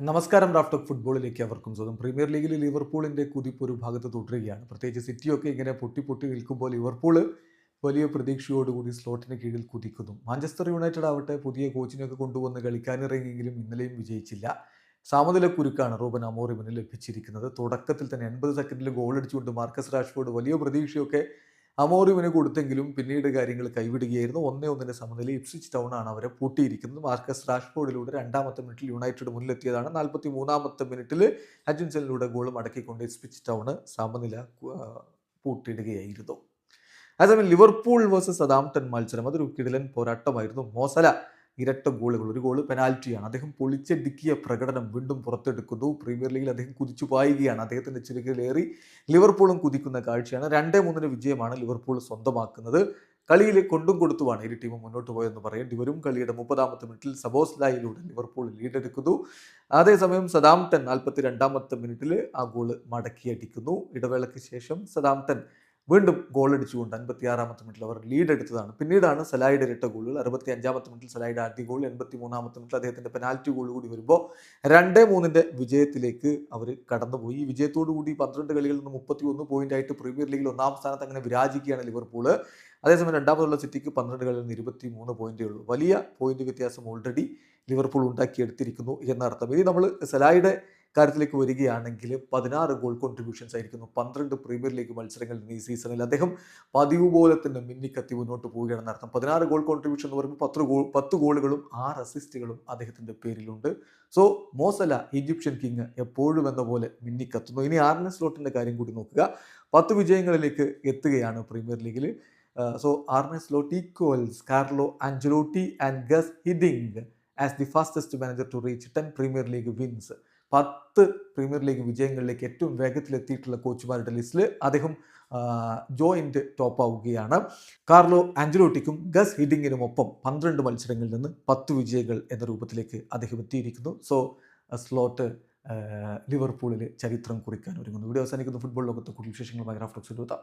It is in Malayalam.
നമസ്കാരം ഡ്രാഫ്റ്റ് ഓഫ് ഫുട്ബോളിലേക്ക് അവർക്കും സ്വന്തം പ്രീമിയർ ലീഗിൽ ലിവർപൂളിന്റെ കുതിപ്പ് ഒരു ഭാഗത്ത് തുടരുകയാണ്. പ്രത്യേകിച്ച് സിറ്റിയൊക്കെ ഇങ്ങനെ പൊട്ടി പൊട്ടി നിൽക്കുമ്പോൾ ലിവർപൂൾ വലിയ പ്രതീക്ഷയോടുകൂടി സ്ലോട്ടിന് കീഴിൽ കുതിക്കുന്നു. മാഞ്ചസ്റ്റർ യുണൈറ്റഡ് ആവട്ടെ പുതിയ കോച്ചിനെയൊക്കെ കൊണ്ടുവന്ന് കളിക്കാനിറങ്ങിയെങ്കിലും ഇന്നലെയും വിജയിച്ചില്ല. സാമനില കുരുക്കാണ് റൂബൻ അമോറിമിന് ലഭിച്ചിരിക്കുന്നത്. തുടക്കത്തിൽ തന്നെ എൺപത് സെക്കൻഡിൽ ഗോൾ അടിച്ചുകൊണ്ട് മാർക്കസ് റാഷ്ഫോർഡ് വലിയ പ്രതീക്ഷയൊക്കെ അമോറിമിന് കൊടുത്തെങ്കിലും പിന്നീട് കാര്യങ്ങൾ കൈവിടുകയായിരുന്നു. ഒന്നേ ഒന്നിന്റെ സമനില ഇപ്സിച്ച് ടൗൺ ആണ് അവരെ പൂട്ടിയിരിക്കുന്നത്. മാർക്കസ് റാഷ്ഫോർഡിലൂടെ രണ്ടാമത്തെ മിനിറ്റിൽ യുണൈറ്റഡ് മുന്നിലെത്തിയതാണ്. നാൽപ്പത്തി മൂന്നാമത്തെ മിനിറ്റിൽ അജുൻസലിലൂടെ ഗോൾ മടക്കിക്കൊണ്ട് ഇപ്സിച്ച് ടൗൺ സമനില പൂട്ടിയിടുകയായിരുന്നു. അതേസമയം ലിവർപൂൾ വേഴ്സസ് സദാംപ്ടൺ മത്സരം. അതൊരു കിടിലൻ പോരാട്ടമായിരുന്നു. മോസല ഇരട്ട ഗോളുകൾ ഒരു ഗോൾ പെനാൽറ്റിയാണ്. അദ്ദേഹം പൊളിച്ചടുക്കിയ പ്രകടനം വീണ്ടും പുറത്തെടുക്കുന്നു. പ്രീമിയർ ലീഗിൽ അദ്ദേഹം കുതിച്ചു പായുകയാണ്. അദ്ദേഹത്തിന്റെ ചിറകിലേറി ലിവർപൂളും കുതിക്കുന്ന കാഴ്ചയാണ്. രണ്ടേ മൂന്നിന് വിജയമാണ് ലിവർപൂൾ സ്വന്തമാക്കുന്നത്. കളിയിൽ കൊണ്ടും കൊടുത്തുമാണ് ഇരു ടീമും മുന്നോട്ട് പോയെന്ന് പറയേണ്ടി വരും കളിയുടെ മുപ്പതാമത്തെ മിനിറ്റിൽ സബോസ് ലായിലൂടെ ലിവർപൂൾ ലീഡെടുക്കുന്നു. അതേസമയം സദാംടൺ നാൽപ്പത്തി രണ്ടാമത്തെ മിനിറ്റിൽ ആ ഗോൾ മടക്കിയടിക്കുന്നു. ഇടവേളയ്ക്ക് ശേഷം സദാംടൺ വീണ്ടും ഗോൾ അടിച്ചുകൊണ്ട് അൻപത്തിയാറാമത്തെ മിനിറ്റിൽ അവർ ലീഡ് എടുത്തതാണ്. പിന്നീടാണ് സലായിയുടെ ഇരട്ട ഗോളുകൾ അറുപത്തി അഞ്ചാമത്തെ മിനിറ്റിൽ സലായിയുടെ ആദ്യ ഗോൾ എൺപത്തി മൂന്നാമത്തെ മിനിറ്റിൽ അദ്ദേഹത്തിന്റെ പെനാൽറ്റി ഗോൾ കൂടി വരുമ്പോൾ രണ്ടേ മൂന്നിന്റെ വിജയത്തിലേക്ക് അവർ കടന്നുപോയി. ഈ വിജയത്തോടു കൂടി പന്ത്രണ്ട് കളികളിൽ നിന്ന് മുപ്പത്തി ഒന്ന് പോയിന്റ് ആയിട്ട് പ്രീമിയർ ലീഗിൽ ഒന്നാം സ്ഥാനത്ത് അങ്ങനെ വിരാജിക്കുകയാണ് ലിവർപൂൾ അതേസമയം രണ്ടാമതുള്ള സിറ്റിക്ക് പന്ത്രണ്ട് കളിയിൽ നിന്ന് ഇരുപത്തി മൂന്ന് പോയിന്റേ ഉള്ളൂ. വലിയ പോയിന്റ് വ്യത്യാസം ഓൾറെഡി ലിവർപൂൾ ഉണ്ടാക്കിയെടുത്തിരിക്കുന്നു എന്നർത്ഥം. ഇനി നമ്മൾ സലായുടെ കാര്യത്തിലേക്ക് വരികയാണെങ്കിൽ പതിനാറ് ഗോൾ കോൺട്രിബ്യൂഷൻസ് ആയിരിക്കുന്നു. പന്ത്രണ്ട് പ്രീമിയർ ലീഗ് മത്സരങ്ങളിൽ നിന്ന് ഈ സീസണിൽ അദ്ദേഹം പതിവ് പോലെ തന്നെ മിന്നിക്കത്തി മുന്നോട്ട് പോവുകയാണെന്ന് അർത്ഥം പതിനാറ് ഗോൾ കോൺട്രിബ്യൂഷൻ എന്ന് പറയുമ്പോൾ പത്ത് ഗോൾ പത്ത് ഗോളുകളും ആറ് അസിസ്റ്റുകളും അദ്ദേഹത്തിന്റെ പേരിലുണ്ട്. So Mo Salah Egyptian king എപ്പോഴും എന്ന പോലെ മിന്നിക്കത്തുന്നു. ഇനി ആർനെ സ്ലോട്ടിന്റെ കാര്യം കൂടി നോക്കുക. പത്ത് വിജയങ്ങളിലേക്ക് എത്തുകയാണ് പ്രീമിയർ ലീഗിൽ so Arne Slot equals Carlo Ancelotti and Guus Hiddink as the fastest manager to reach ten Premier League wins പത്ത് പ്രീമിയർ ലീഗ് വിജയങ്ങളിലേക്ക് ഏറ്റവും വേഗത്തിലെത്തിയിട്ടുള്ള കോച്ചുമാരുടെ ലിസ്റ്റിൽ അദ്ദേഹം ജോയിന്റ് ടോപ്പ് ആവുകയാണ് കാർലോ ആഞ്ചലോട്ടിക്കും ഗസ് ഹിഡിങ്ങിനും ഒപ്പം പന്ത്രണ്ട് മത്സരങ്ങളിൽ നിന്ന് പത്ത് വിജയങ്ങൾ എന്ന രൂപത്തിലേക്ക് അദ്ദേഹം എത്തിയിരിക്കുന്നു. സോ സ്ലോട്ട് ലിവർപൂളിൽ ചരിത്രം കുറിക്കാൻ ഒരുങ്ങുന്നു. വീഡിയോ അവസാനിക്കുന്ന. ഫുട്ബോൾ ലോകത്തെ കൂടുതൽ വിശേഷങ്ങളുമായി റാഫ്റ്റോക്സ് എഴുതാം